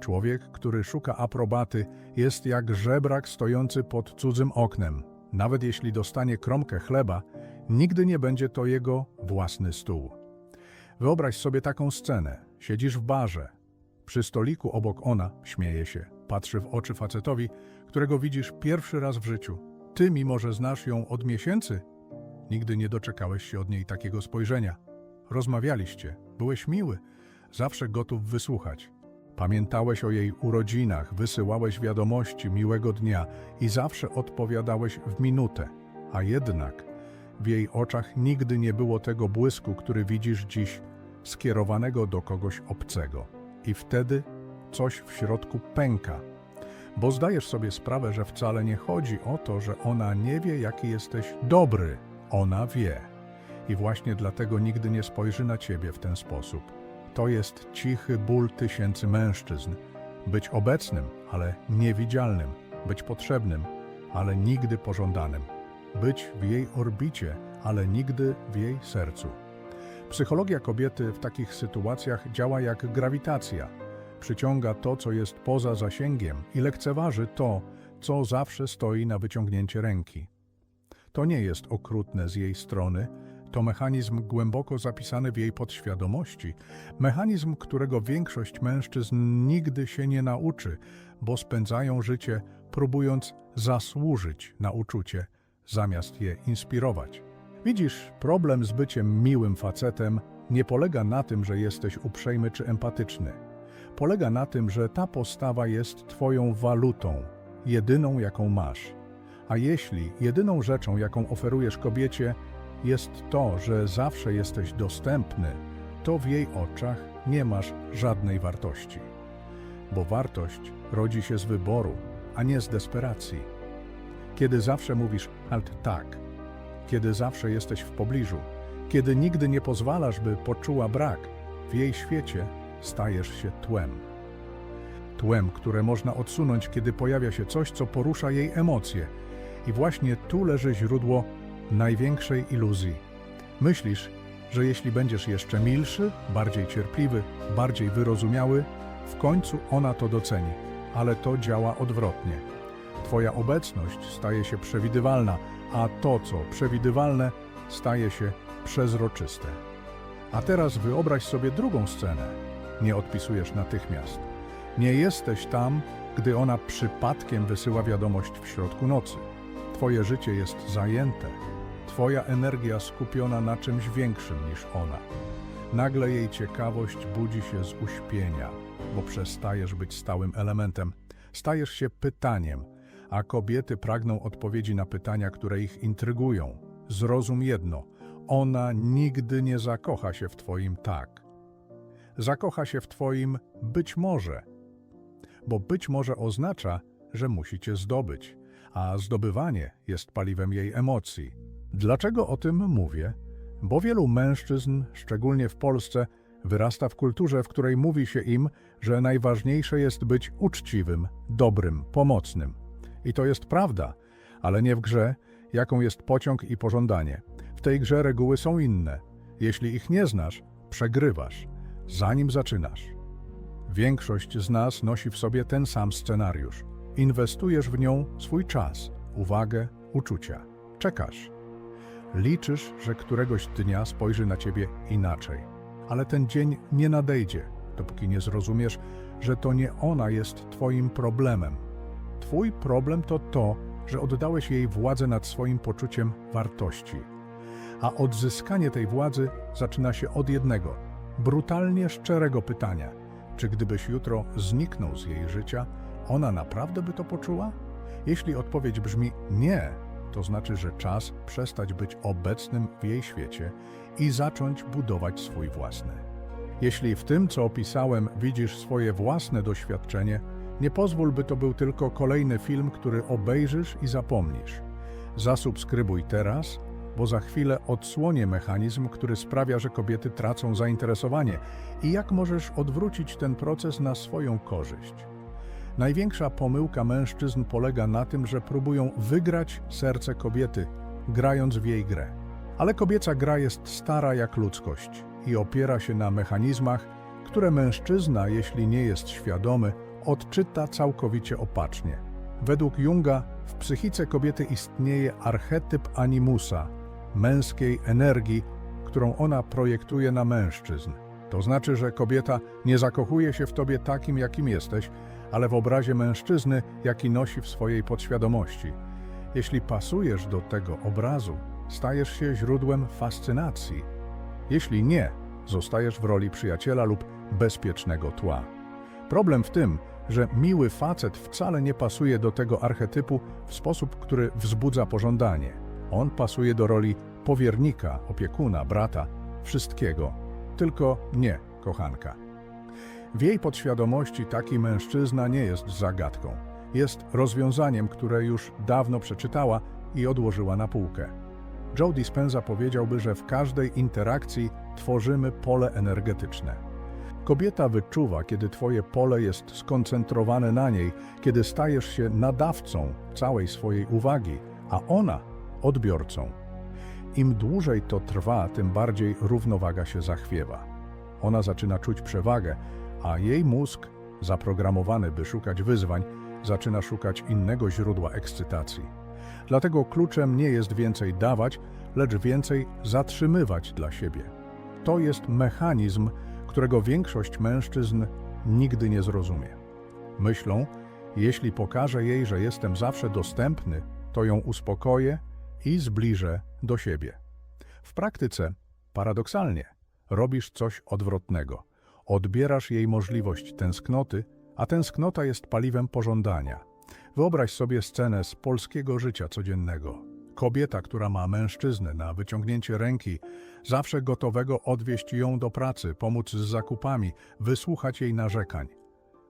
Człowiek, który szuka aprobaty, jest jak żebrak stojący pod cudzym oknem. Nawet jeśli dostanie kromkę chleba, nigdy nie będzie to jego własny stół. Wyobraź sobie taką scenę. Siedzisz w barze. Przy stoliku obok ona śmieje się. Patrzy w oczy facetowi, którego widzisz pierwszy raz w życiu. Ty, mimo że znasz ją od miesięcy, nigdy nie doczekałeś się od niej takiego spojrzenia. Rozmawialiście, byłeś miły, zawsze gotów wysłuchać. Pamiętałeś o jej urodzinach, wysyłałeś wiadomości miłego dnia i zawsze odpowiadałeś w minutę. A jednak w jej oczach nigdy nie było tego błysku, który widzisz dziś, skierowanego do kogoś obcego. I wtedy coś w środku pęka, bo zdajesz sobie sprawę, że wcale nie chodzi o to, że ona nie wie, jaki jesteś dobry. Ona wie. I właśnie dlatego nigdy nie spojrzy na ciebie w ten sposób. To jest cichy ból tysięcy mężczyzn. Być obecnym, ale niewidzialnym. Być potrzebnym, ale nigdy pożądanym. Być w jej orbicie, ale nigdy w jej sercu. Psychologia kobiety w takich sytuacjach działa jak grawitacja. Przyciąga to, co jest poza zasięgiem i lekceważy to, co zawsze stoi na wyciągnięcie ręki. To nie jest okrutne z jej strony, to mechanizm głęboko zapisany w jej podświadomości, mechanizm, którego większość mężczyzn nigdy się nie nauczy, bo spędzają życie próbując zasłużyć na uczucie, zamiast je inspirować. Widzisz, problem z byciem miłym facetem nie polega na tym, że jesteś uprzejmy czy empatyczny. Polega na tym, że ta postawa jest twoją walutą, jedyną jaką masz. A jeśli jedyną rzeczą, jaką oferujesz kobiecie, jest to, że zawsze jesteś dostępny, to w jej oczach nie masz żadnej wartości. Bo wartość rodzi się z wyboru, a nie z desperacji. Kiedy zawsze mówisz halt tak, kiedy zawsze jesteś w pobliżu, kiedy nigdy nie pozwalasz, by poczuła brak, w jej świecie stajesz się tłem. Tłem, które można odsunąć, kiedy pojawia się coś, co porusza jej emocje. I właśnie tu leży źródło największej iluzji. Myślisz, że jeśli będziesz jeszcze milszy, bardziej cierpliwy, bardziej wyrozumiały, w końcu ona to doceni, ale to działa odwrotnie. Twoja obecność staje się przewidywalna, a to, co przewidywalne, staje się przezroczyste. A teraz wyobraź sobie drugą scenę. Nie odpisujesz natychmiast. Nie jesteś tam, gdy ona przypadkiem wysyła wiadomość w środku nocy. Twoje życie jest zajęte. Twoja energia skupiona na czymś większym niż ona. Nagle jej ciekawość budzi się z uśpienia, bo przestajesz być stałym elementem. Stajesz się pytaniem, a kobiety pragną odpowiedzi na pytania, które ich intrygują. Zrozum jedno, ona nigdy nie zakocha się w Twoim tak. Zakocha się w Twoim być może, bo być może oznacza, że musi Cię zdobyć, a zdobywanie jest paliwem jej emocji. Dlaczego o tym mówię? Bo wielu mężczyzn, szczególnie w Polsce, wyrasta w kulturze, w której mówi się im, że najważniejsze jest być uczciwym, dobrym, pomocnym. I to jest prawda, ale nie w grze, jaką jest pociąg i pożądanie. W tej grze reguły są inne. Jeśli ich nie znasz, przegrywasz, zanim zaczynasz. Większość z nas nosi w sobie ten sam scenariusz. Inwestujesz w nią swój czas, uwagę, uczucia. Czekasz. Liczysz, że któregoś dnia spojrzy na ciebie inaczej. Ale ten dzień nie nadejdzie, dopóki nie zrozumiesz, że to nie ona jest twoim problemem. Twój problem to to, że oddałeś jej władzę nad swoim poczuciem wartości. A odzyskanie tej władzy zaczyna się od jednego, brutalnie szczerego pytania: czy gdybyś jutro zniknął z jej życia, ona naprawdę by to poczuła? Jeśli odpowiedź brzmi nie, to znaczy, że czas przestać być obecnym w jej świecie i zacząć budować swój własny. Jeśli w tym, co opisałem, widzisz swoje własne doświadczenie, nie pozwól, by to był tylko kolejny film, który obejrzysz i zapomnisz. Zasubskrybuj teraz, bo za chwilę odsłonię mechanizm, który sprawia, że kobiety tracą zainteresowanie i jak możesz odwrócić ten proces na swoją korzyść. Największa pomyłka mężczyzn polega na tym, że próbują wygrać serce kobiety, grając w jej grę. Ale kobieca gra jest stara jak ludzkość i opiera się na mechanizmach, które mężczyzna, jeśli nie jest świadomy, odczyta całkowicie opacznie. Według Junga w psychice kobiety istnieje archetyp animusa, męskiej energii, którą ona projektuje na mężczyzn. To znaczy, że kobieta nie zakochuje się w tobie takim, jakim jesteś, ale w obrazie mężczyzny, jaki nosi w swojej podświadomości. Jeśli pasujesz do tego obrazu, stajesz się źródłem fascynacji. Jeśli nie, zostajesz w roli przyjaciela lub bezpiecznego tła. Problem w tym, że miły facet wcale nie pasuje do tego archetypu w sposób, który wzbudza pożądanie. On pasuje do roli powiernika, opiekuna, brata, wszystkiego, tylko nie kochanka. W jej podświadomości taki mężczyzna nie jest zagadką. Jest rozwiązaniem, które już dawno przeczytała i odłożyła na półkę. Joe Dispenza powiedziałby, że w każdej interakcji tworzymy pole energetyczne. Kobieta wyczuwa, kiedy twoje pole jest skoncentrowane na niej, kiedy stajesz się nadawcą całej swojej uwagi, a ona odbiorcą. Im dłużej to trwa, tym bardziej równowaga się zachwiewa. Ona zaczyna czuć przewagę, a jej mózg, zaprogramowany, by szukać wyzwań, zaczyna szukać innego źródła ekscytacji. Dlatego kluczem nie jest więcej dawać, lecz więcej zatrzymywać dla siebie. To jest mechanizm, którego większość mężczyzn nigdy nie zrozumie. Myślą, jeśli pokażę jej, że jestem zawsze dostępny, to ją uspokoję i zbliżę do siebie. W praktyce, paradoksalnie, robisz coś odwrotnego. Odbierasz jej możliwość tęsknoty, a tęsknota jest paliwem pożądania. Wyobraź sobie scenę z polskiego życia codziennego. Kobieta, która ma mężczyznę na wyciągnięcie ręki, zawsze gotowego odwieźć ją do pracy, pomóc z zakupami, wysłuchać jej narzekań.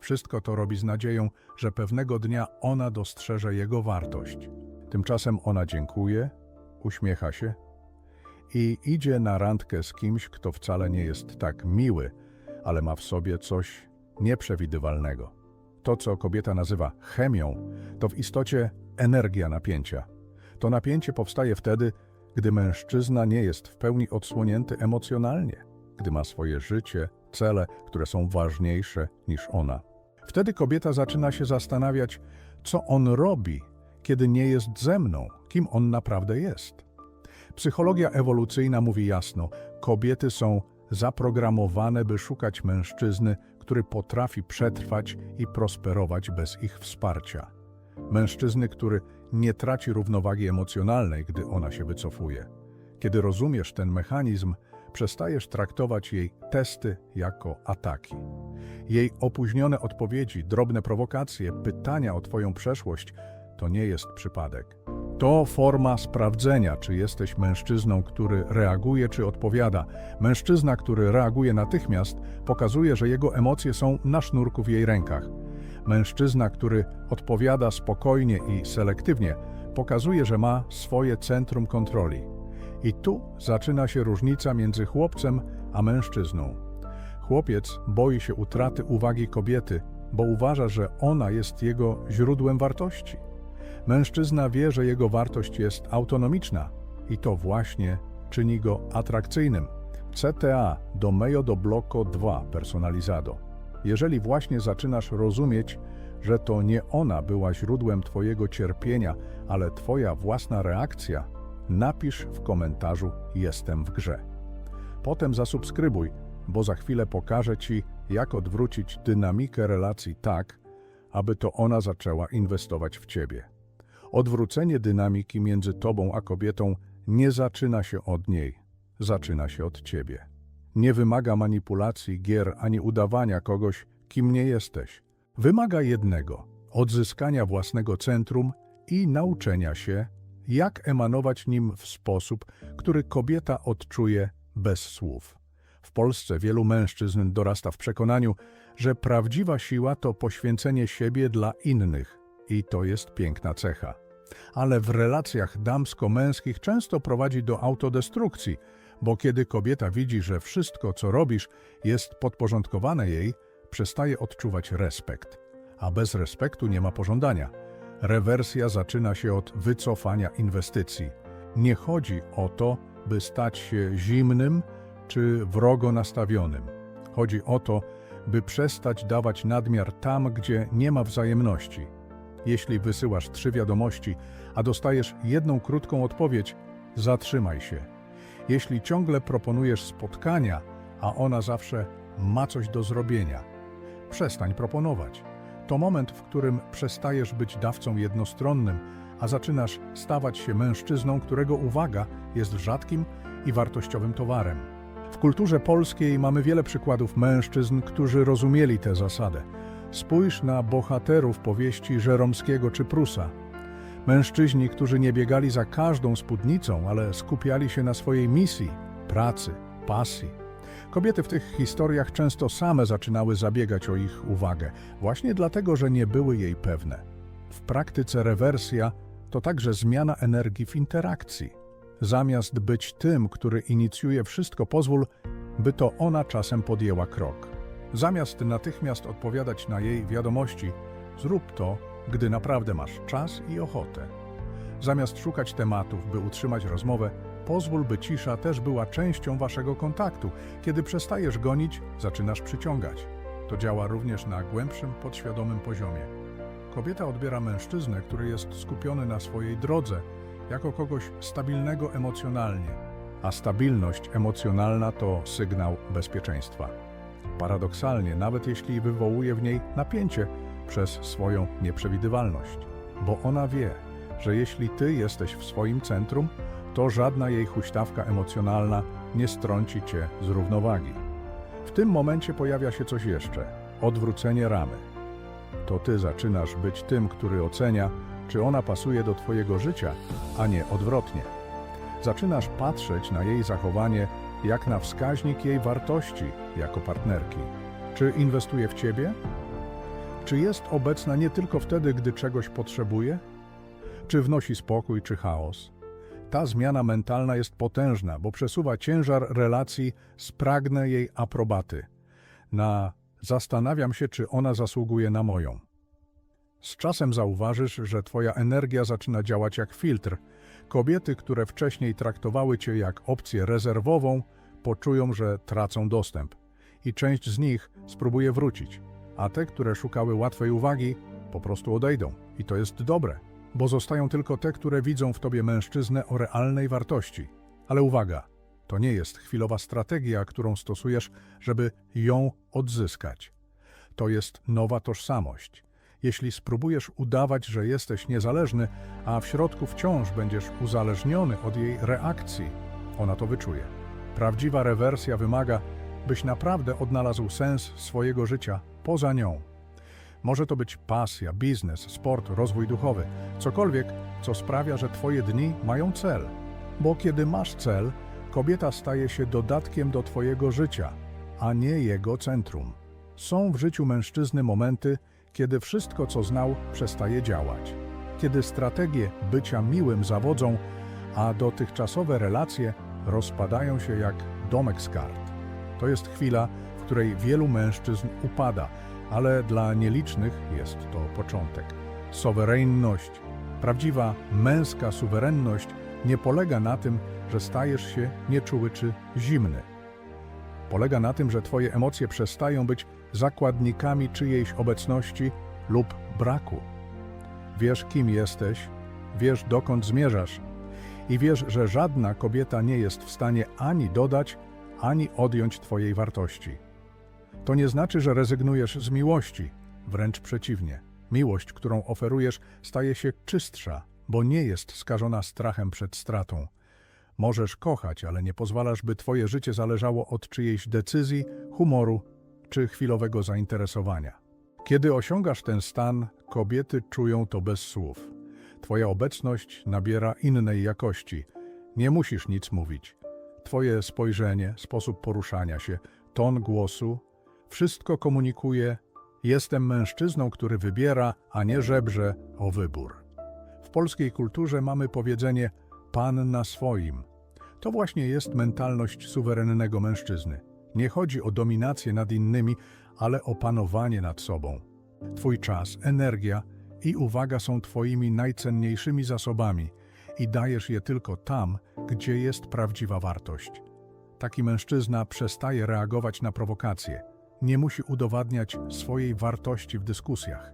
Wszystko to robi z nadzieją, że pewnego dnia ona dostrzeże jego wartość. Tymczasem ona dziękuje, uśmiecha się i idzie na randkę z kimś, kto wcale nie jest tak miły, ale ma w sobie coś nieprzewidywalnego. To, co kobieta nazywa chemią, to w istocie energia napięcia. To napięcie powstaje wtedy, gdy mężczyzna nie jest w pełni odsłonięty emocjonalnie, gdy ma swoje życie, cele, które są ważniejsze niż ona. Wtedy kobieta zaczyna się zastanawiać, co on robi, kiedy nie jest ze mną, kim on naprawdę jest. Psychologia ewolucyjna mówi jasno: kobiety są zaprogramowane, by szukać mężczyzny, który potrafi przetrwać i prosperować bez ich wsparcia. Mężczyzny, który nie traci równowagi emocjonalnej, gdy ona się wycofuje. Kiedy rozumiesz ten mechanizm, przestajesz traktować jej testy jako ataki. Jej opóźnione odpowiedzi, drobne prowokacje, pytania o Twoją przeszłość to nie jest przypadek. To forma sprawdzenia, czy jesteś mężczyzną, który reaguje, czy odpowiada. Mężczyzna, który reaguje natychmiast, pokazuje, że jego emocje są na sznurku w jej rękach. Mężczyzna, który odpowiada spokojnie i selektywnie, pokazuje, że ma swoje centrum kontroli. I tu zaczyna się różnica między chłopcem a mężczyzną. Chłopiec boi się utraty uwagi kobiety, bo uważa, że ona jest jego źródłem wartości. Mężczyzna wie, że jego wartość jest autonomiczna i to właśnie czyni go atrakcyjnym. CTA do mejo do bloco 2 personalizado. Jeżeli właśnie zaczynasz rozumieć, że to nie ona była źródłem Twojego cierpienia, ale Twoja własna reakcja, napisz w komentarzu Jestem w grze. Potem zasubskrybuj, bo za chwilę pokażę Ci, jak odwrócić dynamikę relacji tak, aby to ona zaczęła inwestować w Ciebie. Odwrócenie dynamiki między Tobą a kobietą nie zaczyna się od niej, zaczyna się od Ciebie. Nie wymaga manipulacji, gier ani udawania kogoś, kim nie jesteś. Wymaga jednego odzyskania własnego centrum i nauczenia się, jak emanować nim w sposób, który kobieta odczuje bez słów. W Polsce wielu mężczyzn dorasta w przekonaniu, że prawdziwa siła to poświęcenie siebie dla innych, i to jest piękna cecha. Ale w relacjach damsko-męskich często prowadzi do autodestrukcji, bo kiedy kobieta widzi, że wszystko, co robisz, jest podporządkowane jej, przestaje odczuwać respekt. A bez respektu nie ma pożądania. Rewersja zaczyna się od wycofania inwestycji. Nie chodzi o to, by stać się zimnym czy wrogo nastawionym. Chodzi o to, by przestać dawać nadmiar tam, gdzie nie ma wzajemności. Jeśli wysyłasz trzy wiadomości, a dostajesz jedną krótką odpowiedź, zatrzymaj się. Jeśli ciągle proponujesz spotkania, a ona zawsze ma coś do zrobienia, przestań proponować. To moment, w którym przestajesz być dawcą jednostronnym, a zaczynasz stawać się mężczyzną, którego uwaga jest rzadkim i wartościowym towarem. W kulturze polskiej mamy wiele przykładów mężczyzn, którzy rozumieli tę zasadę. Spójrz na bohaterów powieści Żeromskiego czy Prusa. Mężczyźni, którzy nie biegali za każdą spódnicą, ale skupiali się na swojej misji, pracy, pasji. Kobiety w tych historiach często same zaczynały zabiegać o ich uwagę, właśnie dlatego, że nie były jej pewne. W praktyce rewersja to także zmiana energii w interakcji. Zamiast być tym, który inicjuje wszystko, pozwól, by to ona czasem podjęła krok. Zamiast natychmiast odpowiadać na jej wiadomości, zrób to, gdy naprawdę masz czas i ochotę. Zamiast szukać tematów, by utrzymać rozmowę, pozwól, by cisza też była częścią waszego kontaktu. Kiedy przestajesz gonić, zaczynasz przyciągać. To działa również na głębszym, podświadomym poziomie. Kobieta odbiera mężczyznę, który jest skupiony na swojej drodze, jako kogoś stabilnego emocjonalnie, a stabilność emocjonalna to sygnał bezpieczeństwa. Paradoksalnie, nawet jeśli wywołuje w niej napięcie przez swoją nieprzewidywalność, bo ona wie, że jeśli ty jesteś w swoim centrum, to żadna jej huśtawka emocjonalna nie strąci cię z równowagi. W tym momencie pojawia się coś jeszcze odwrócenie ramy. To ty zaczynasz być tym, który ocenia, czy ona pasuje do twojego życia, a nie odwrotnie. Zaczynasz patrzeć na jej zachowanie jak na wskaźnik jej wartości jako partnerki. Czy inwestuje w ciebie? Czy jest obecna nie tylko wtedy, gdy czegoś potrzebuje? Czy wnosi spokój czy chaos? Ta zmiana mentalna jest potężna, bo przesuwa ciężar relacji z pragnę jej aprobaty na zastanawiam się, czy ona zasługuje na moją. Z czasem zauważysz, że twoja energia zaczyna działać jak filtr. Kobiety, które wcześniej traktowały cię jak opcję rezerwową, poczują, że tracą dostęp. I część z nich spróbuje wrócić, a te, które szukały łatwej uwagi, po prostu odejdą. I to jest dobre, bo zostają tylko te, które widzą w tobie mężczyznę o realnej wartości. Ale uwaga, to nie jest chwilowa strategia, którą stosujesz, żeby ją odzyskać. To jest nowa tożsamość. Jeśli spróbujesz udawać, że jesteś niezależny, a w środku wciąż będziesz uzależniony od jej reakcji, ona to wyczuje. Prawdziwa rewersja wymaga, byś naprawdę odnalazł sens swojego życia poza nią. Może to być pasja, biznes, sport, rozwój duchowy, cokolwiek, co sprawia, że Twoje dni mają cel. Bo kiedy masz cel, kobieta staje się dodatkiem do Twojego życia, a nie jego centrum. Są w życiu mężczyzny momenty, kiedy wszystko, co znał, przestaje działać. Kiedy strategie bycia miłym zawodzą, a dotychczasowe relacje rozpadają się jak domek z kart. To jest chwila, w której wielu mężczyzn upada, ale dla nielicznych jest to początek. Suwerenność, prawdziwa męska suwerenność nie polega na tym, że stajesz się nieczuły czy zimny. Polega na tym, że Twoje emocje przestają być zakładnikami czyjejś obecności lub braku. Wiesz, kim jesteś, wiesz, dokąd zmierzasz i wiesz, że żadna kobieta nie jest w stanie ani dodać, ani odjąć Twojej wartości. To nie znaczy, że rezygnujesz z miłości, wręcz przeciwnie. Miłość, którą oferujesz, staje się czystsza, bo nie jest skażona strachem przed stratą. Możesz kochać, ale nie pozwalasz, by Twoje życie zależało od czyjejś decyzji, humoru czy chwilowego zainteresowania. Kiedy osiągasz ten stan, kobiety czują to bez słów. Twoja obecność nabiera innej jakości. Nie musisz nic mówić. Twoje spojrzenie, sposób poruszania się, ton głosu wszystko komunikuje: Jestem mężczyzną, który wybiera, a nie żebrze o wybór. W polskiej kulturze mamy powiedzenie pan na swoim. To właśnie jest mentalność suwerennego mężczyzny. Nie chodzi o dominację nad innymi, ale o panowanie nad sobą. Twój czas, energia i uwaga są Twoimi najcenniejszymi zasobami i dajesz je tylko tam, gdzie jest prawdziwa wartość. Taki mężczyzna przestaje reagować na prowokacje. Nie musi udowadniać swojej wartości w dyskusjach.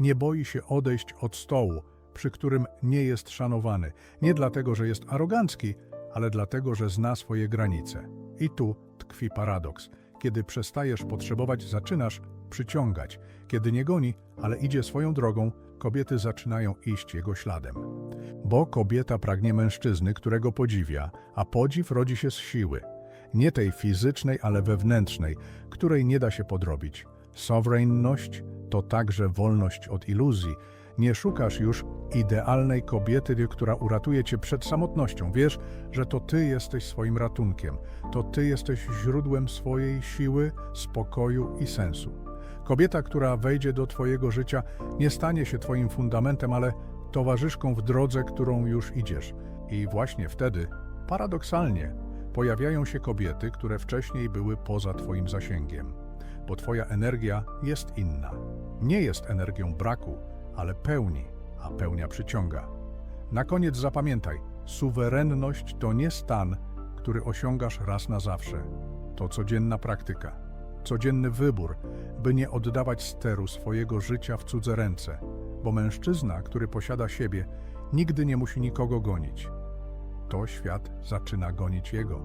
Nie boi się odejść od stołu, przy którym nie jest szanowany. Nie dlatego, że jest arogancki, ale dlatego, że zna swoje granice. I tu tkwi paradoks. Kiedy przestajesz potrzebować, zaczynasz przyciągać. Kiedy nie goni, ale idzie swoją drogą, kobiety zaczynają iść jego śladem. Bo kobieta pragnie mężczyzny, którego podziwia, a podziw rodzi się z siły. Nie tej fizycznej, ale wewnętrznej, której nie da się podrobić. Sovereignność to także wolność od iluzji. Nie szukasz już idealnej kobiety, która uratuje cię przed samotnością. Wiesz, że to ty jesteś swoim ratunkiem. To ty jesteś źródłem swojej siły, spokoju i sensu. Kobieta, która wejdzie do twojego życia, nie stanie się twoim fundamentem, ale towarzyszką w drodze, którą już idziesz. I właśnie wtedy, paradoksalnie, pojawiają się kobiety, które wcześniej były poza twoim zasięgiem. Bo twoja energia jest inna. Nie jest energią braku, ale pełni, a pełnia przyciąga. Na koniec zapamiętaj, suwerenność to nie stan, który osiągasz raz na zawsze. To codzienna praktyka, codzienny wybór, by nie oddawać steru swojego życia w cudze ręce, bo mężczyzna, który posiada siebie, nigdy nie musi nikogo gonić. To świat zaczyna gonić jego.